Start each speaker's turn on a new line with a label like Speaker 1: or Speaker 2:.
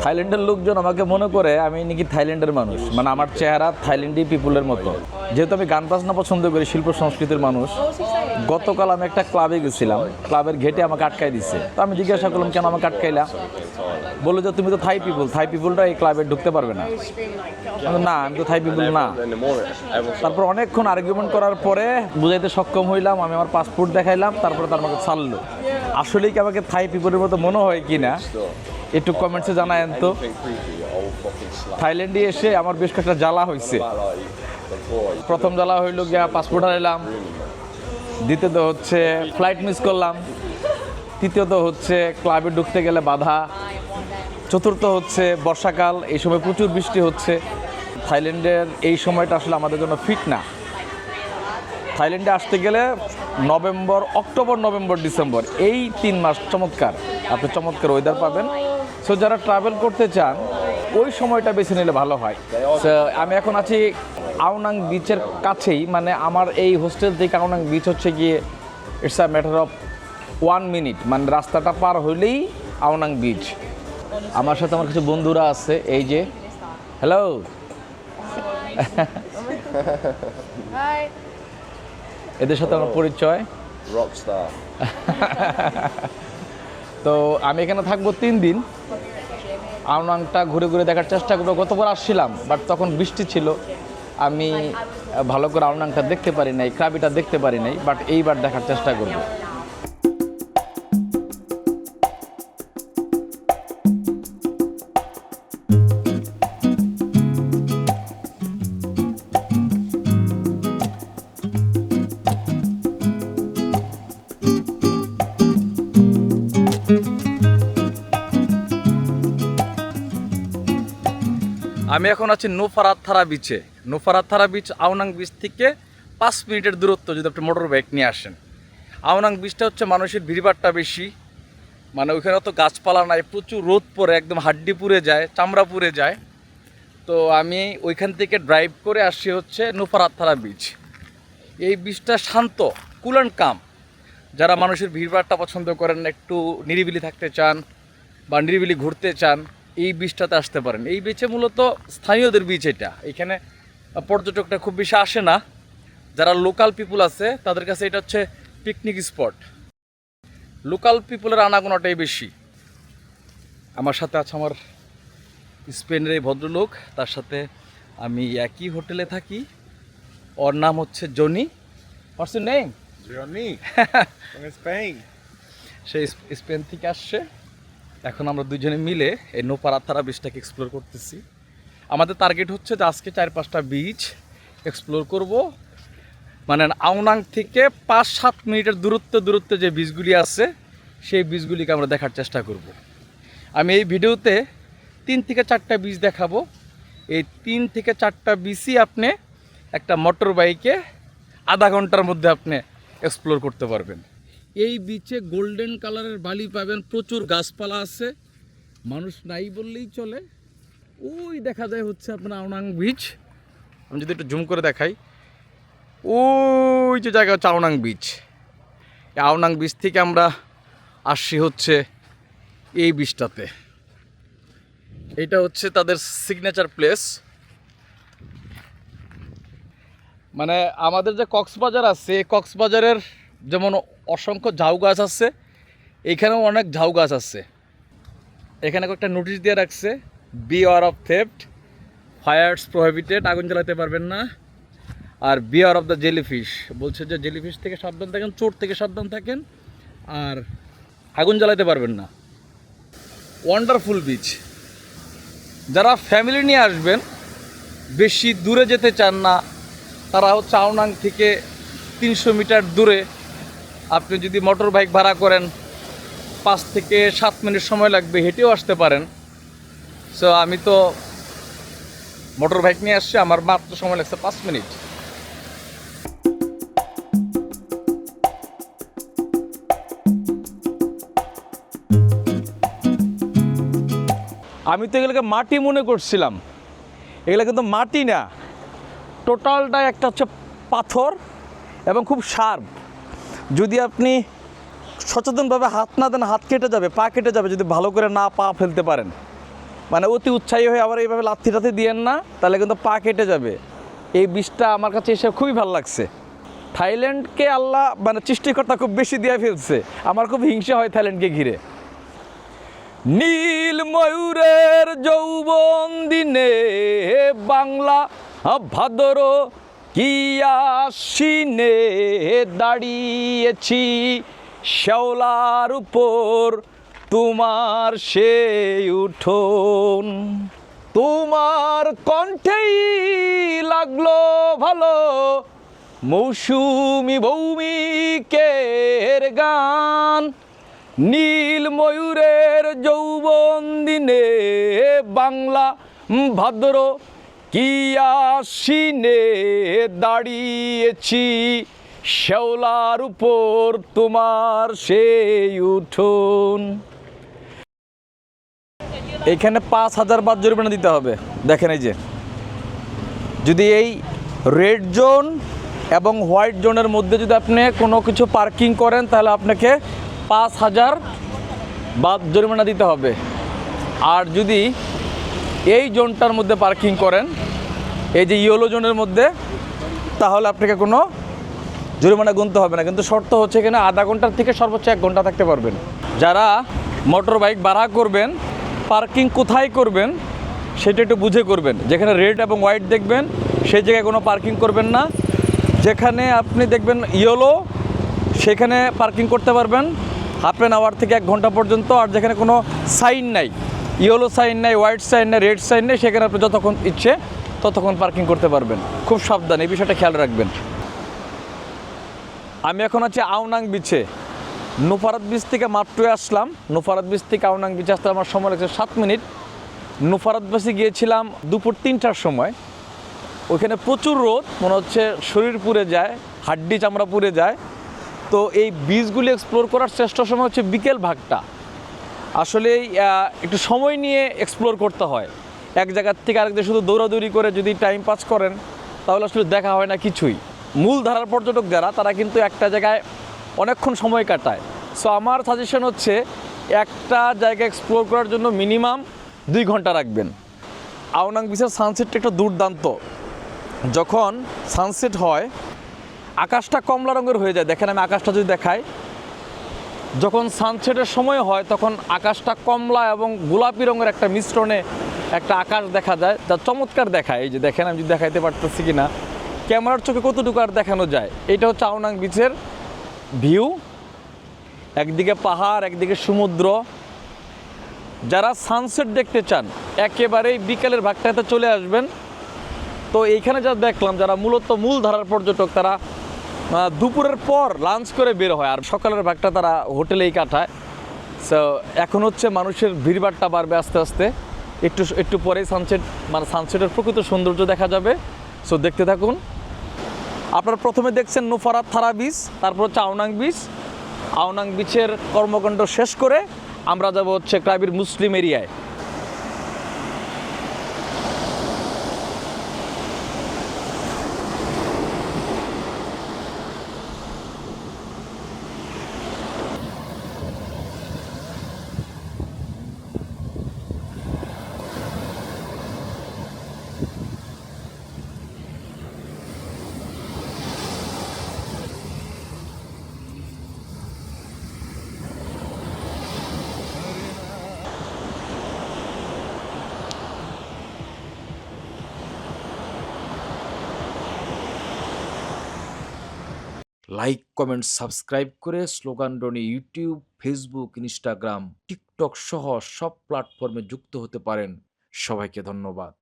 Speaker 1: থাইল্যান্ডের লোকজন আমাকে মনে করে আমি নাকি থাইল্যান্ডের মানুষ। মানে আমার চেহারা থাইল্যান্ডি পিপুলের মতো। যেহেতু আমি গান বাজনা পছন্দ করি, শিল্প সংস্কৃতির মানুষ, গতকাল আমি একটা ক্লাবে গেছিলাম। ক্লাবের ঘেটে আমাকে আটকাই দিছে। তো আমি জিজ্ঞাসা করলাম, কেন আমাকে আটকাইলা? বলল যে, তুমি তো থাই পিপুল। থাই পিপুলরা এই ক্লাবে ঢুকতে পারবে না। না, আমি তো থাই পিপুল না। তারপর অনেকক্ষণ আর্গুমেন্ট করার পরে বুঝাইতে সক্ষম হইলাম, আমি আমার পাসপোর্ট দেখাইলাম, তারপরে তার আমাকে ছাড়লো। আসলেই কি আমাকে থাই পিপলের মতো মনে হয় কি না একটু কমেন্টসে জানায়েন তো. থাইল্যান্ডে এসে আমার বেশ কয়েকটা জ্বালা হয়েছে. প্রথম জ্বালা হইল গিয়া পাসপোর্ট হারাইলাম। দ্বিতীয়ত হচ্ছে ফ্লাইট মিস করলাম। তৃতীয়ত হচ্ছে ক্লাবে ঢুকতে গেলে বাধা। চতুর্থ হচ্ছে বর্ষাকাল, এই সময় প্রচুর বৃষ্টি হচ্ছে। থাইল্যান্ডের এই সময়টা আসলে আমাদের জন্য ফিট না। থাইল্যান্ডে আসতে গেলে নভেম্বর, অক্টোবর, নভেম্বর, ডিসেম্বর, এই তিন মাস চমৎকার। আপনি চমৎকার ওয়েদার পাবেন। সো যারা ট্রাভেল করতে চান ওই সময়টা বেছে নিলে ভালো হয়। আমি এখন আছি আউনাং বিচের কাছেই। মানে আমার এই হোস্টেল থেকে আউনাং বিচ হচ্ছে গিয়ে it's a matter of one minute মানে রাস্তাটা পার হইলেই আউনাং বিচ আমার সাথে আমার কিছু বন্ধুরা আছে এই যে। হ্যালো এদের সাথে আমার পরিচয়. তো আমি এখানে থাকব তিন দিন। আউনাংটা ঘুরে ঘুরে দেখার চেষ্টা করব। গতবার আসছিলাম বাট তখন বৃষ্টি ছিল। আমি ভালো করে আউনাংটা দেখতে পারি নাই, ক্রাবিটা দেখতে পারি নাই বাট এইবার দেখার চেষ্টা করব। আমি এখন আছি নোফারাত থারা বিচে নোফারাত থারা বিচ আউনাং বিচ থেকে পাঁচ মিনিটের দূরত্ব যদি আপনি মোটর বাইক নিয়ে আসেন। আউনাং বিচটা হচ্ছে মানুষের ভিড়ভাড়টা বেশি। মানে ওইখানে তো গাছপালা নাই, প্রচুর রোদ পড়ে, একদম হাড্ডি পুড়ে যায়, চামড়া পুড়ে যায়। তো আমি ওইখান থেকে ড্রাইভ করে আসছি হচ্ছে নোফারাত থারা বিচ এই বিচটা শান্ত কুল অ্যান্ড কাম যারা মানুষের ভিড়ভাড়টা পছন্দ করেন, একটু নিরিবিলি থাকতে চান বা নিরিবিলি ঘুরতে চান এই বিচটাতে আসতে পারেন। এই বিচে মূলত স্থানীয়দের বিচ এটা। এখানে পর্যটকটা খুব বেশি আসে না। যারা লোকাল পিপুল আছে তাদের কাছে এটা হচ্ছে পিকনিক স্পট লোকাল পিপুলের আনাগোনাটাই বেশি। আমার সাথে আছে আমার স্পেনের এই ভদ্রলোক। তার সাথে আমি একই হোটেলে থাকি। ওর নাম হচ্ছে জনি। What's name.
Speaker 2: From
Speaker 1: সে স্পেন থেকে আসছে। এখন আমরা দুজনে মিলে এই নোপারাথারা বিচটাকে এক্সপ্লোর করতেছি। আমাদের টার্গেট হচ্ছে যে আজকে চার পাঁচটা বিচ এক্সপ্লোর করব। মানে আউনাং থেকে পাঁচ সাত মিনিটের দূরত্ব দূরত্বে যে বীজগুলি আছে, সেই বীজগুলিকে আমরা দেখার চেষ্টা করব। আমি এই ভিডিওতে তিন থেকে চারটা বীজ দেখাবো। এই তিন থেকে চারটা বীজই আপনি একটা মোটর বাইকে আধা ঘণ্টার মধ্যে আপনি এক্সপ্লোর করতে পারবেন। এই বিচে গোল্ডেন কালারের বালি পাবেন, প্রচুর গাছপালা আছে। মানুষ নাই বললেই চলে। ওই দেখা যায় হচ্ছে আপনার আউনাং বিচ আমি যদি একটু জুম করে দেখাই। ওই যে জায়গা হচ্ছে আউনাং বিচ আউনাং বিচ থেকে আমরা আসছি হচ্ছে এই বিচটাতে এটা হচ্ছে তাদের সিগনেচার প্লেস মানে আমাদের যে কক্সবাজার আছে, কক্সবাজারের যেমন অসংখ্য ঝাউ গাছ আছে। এখানেও অনেক ঝাউ গাছ আছে। এখানে একটা নোটিশ দিয়ে রাখছে beware of theft fires prohibited আগুন জ্বালাতে পারবেন না। আর বিয়ার অফ দ্য জেলিফিশ বলছে যে জেলিফিশ থেকে সাবধান থাকেন, চোর থেকে সাবধান থাকেন, আর আগুন জ্বালাতে পারবেন না। ওয়ান্ডারফুল বিচ যারা ফ্যামিলি নিয়ে আসবেন, বেশি দূরে যেতে চান না, তারা হচ্ছে আউনাং থেকে তিনশো মিটার দূরে আপনি যদি মোটর বাইক ভাড়া করেন, পাঁচ থেকে সাত মিনিট সময় লাগবে, হেঁটেও আসতে পারেন। সো আমি তো মোটর বাইক নিয়ে আসছি, আমার মাত্র সময় লাগছে পাঁচ মিনিট। আমি তো এগুলোকে মাটি মনে করছিলাম। এগুলো কিন্তু মাটি না টোটালটা একটা হচ্ছে পাথর এবং খুব শার্প। যদি আপনি সচেতনভাবে হাত না দেন, হাত কেটে যাবে, পা কেটে যাবে, যদি ভালো করে না পা ফেলতে পারেন। মানে অতি উৎসাহী হয়ে আবার এইভাবে লাথি টাথি দিয়েন না, তাহলে কিন্তু পা কেটে যাবে। এই বিষটা আমার কাছে এসে খুবই ভালো লাগছে। থাইল্যান্ডকে আল্লাহ মানে সৃষ্টিকর্তা খুব বেশি দিয়ে ফেলছে। আমার খুব হিংসা হয় থাইল্যান্ডকে ঘিরে। নীল ময়ূরের যৌবন দিনে বাংলা, ভাদর কি দাঁড়িয়েছি শ্যাওলার উপর, তোমার সে উঠোন। তোমার কণ্ঠেই লাগল ভালো, মৌসুমি ভৌমিকের গান। নীল ময়ূরের যৌবন দিনে বাংলা ভাদ্র কি আসিনে দাঁড়িয়েছি শ্যাওলার উপর তোমার সেই উঠোন। এখানে পাঁচ হাজার বাদ জরিমানা দিতে হবে। দেখেন এই যে, যদি এই রেড জোন এবং হোয়াইট জোনের মধ্যে যদি আপনি কোনো কিছু পার্কিং করেন, তাহলে আপনাকে পাঁচ হাজার বাদ জরিমানা দিতে হবে। আর যদি এই জোনটার মধ্যে পার্কিং করেন। এই যে ইয়েলো জোনের মধ্যে, তাহলে আপনাকে কোনো জরিমানা গুনতে হবে না। কিন্তু শর্ত হচ্ছে এখানে আধা ঘণ্টার থেকে সর্বোচ্চ এক ঘণ্টা থাকতে পারবেন। যারা মোটর বাইক ভাড়া করবেন, পার্কিং কোথায় করবেন, সেটা একটু বুঝে করবেন। যেখানে রেড এবং হোয়াইট দেখবেন সেই জায়গায় কোনো পার্কিং করবেন না। যেখানে আপনি দেখবেন ইয়েলো, সেখানে পার্কিং করতে পারবেন। হাফ অ্যান আওয়ার থেকে এক ঘণ্টা পর্যন্ত, আর যেখানে কোনো সাইন নাই ইয়েলো সাইন নাই, হোয়াইট সাইন নাই, রেড সাইন নেই, সেখানে আপনি যতক্ষণ ইচ্ছে ততক্ষণ পার্কিং করতে পারবেন। খুব সাবধান, এই বিষয়টা খেয়াল রাখবেন। আমি এখন আছি আউনাং বিচে নুফারাত বিচ থেকে মাত্রই আসলাম। নুফারাত বিচ থেকে আউনাং বিচে আসতে আমার সময় লাগছে সাত মিনিট। নুফারাত বিচে গিয়েছিলাম দুপুর তিনটার সময়। ওইখানে প্রচুর রোদ, মনে হচ্ছে শরীর পুড়ে যায়, হাড্ডি চামড়া পুড়ে যায়। তো এই বীজগুলি এক্সপ্লোর করার শ্রেষ্ঠ সময় হচ্ছে বিকেল ভাগটা। আসলে একটু সময় নিয়ে এক্সপ্লোর করতে হয়। এক জায়গার থেকে আরেক শুধু দৌড়াদৌড়ি করে যদি টাইম পাস করেন, তাহলে আসলে দেখা হয় না কিছুই। মূল ধারার পর্যটক যারা, তারা কিন্তু একটা জায়গায় অনেকক্ষণ সময় কাটায়। সো আমার সাজেশন হচ্ছে, একটা জায়গা এক্সপ্লোর করার জন্য মিনিমাম দুই ঘণ্টা রাখবেন। আওনাং বিচের সানসেটটা একটু দুর্দান্ত। যখন সানসেট হয়, আকাশটা কমলা রঙের হয়ে যায়। দেখেন আমি আকাশটা যদি দেখাই যখন সানসেটের সময় হয়, তখন আকাশটা কমলা এবং গোলাপি রঙের একটা মিশ্রণে একটা আকাশ দেখা যায়, যা চমৎকার দেখায়। এই যে দেখেন, আমি যদি দেখাইতে পারতেছি কি না ক্যামেরার চোখে কতটুকু আর দেখানো যায়? এটা হচ্ছে আওনাং বিচের ভিউ একদিকে পাহাড়, একদিকে সমুদ্র। যারা সানসেট দেখতে চান, একেবারেই বিকেলের ভাগটাতে চলে আসবেন। তো এইখানে যা দেখলাম, যারা মূলত মূল ধারার পর্যটক, তারা দুপুরের পর লাঞ্চ করে বের হয়। আর সকালের ভাগটা তারা হোটেলেই কাটায়। সো এখন হচ্ছে মানুষের ভিড়ভাড়টা বাড়বে আস্তে আস্তে। একটু একটু পরেই সানসেট মানে সানসেটের প্রকৃত সৌন্দর্য দেখা যাবে। সো দেখতে থাকুন। আপনারা প্রথমে দেখছেন নুফারাত থারা বিচ তারপর হচ্ছে আউনাং বিচ আউনাং বিচের কর্মকাণ্ড শেষ করে আমরা যাব হচ্ছে ক্রাইবির মুসলিম এরিয়ায়। লাইক কমেন্ট সাবস্ক্রাইব করে স্লোগান ডনি ইউটিউব ফেসবুক ইনস্টাগ্রাম টিকটক সহ সব প্ল্যাটফর্মে যুক্ত হতে পারেন। সবাইকে ধন্যবাদ।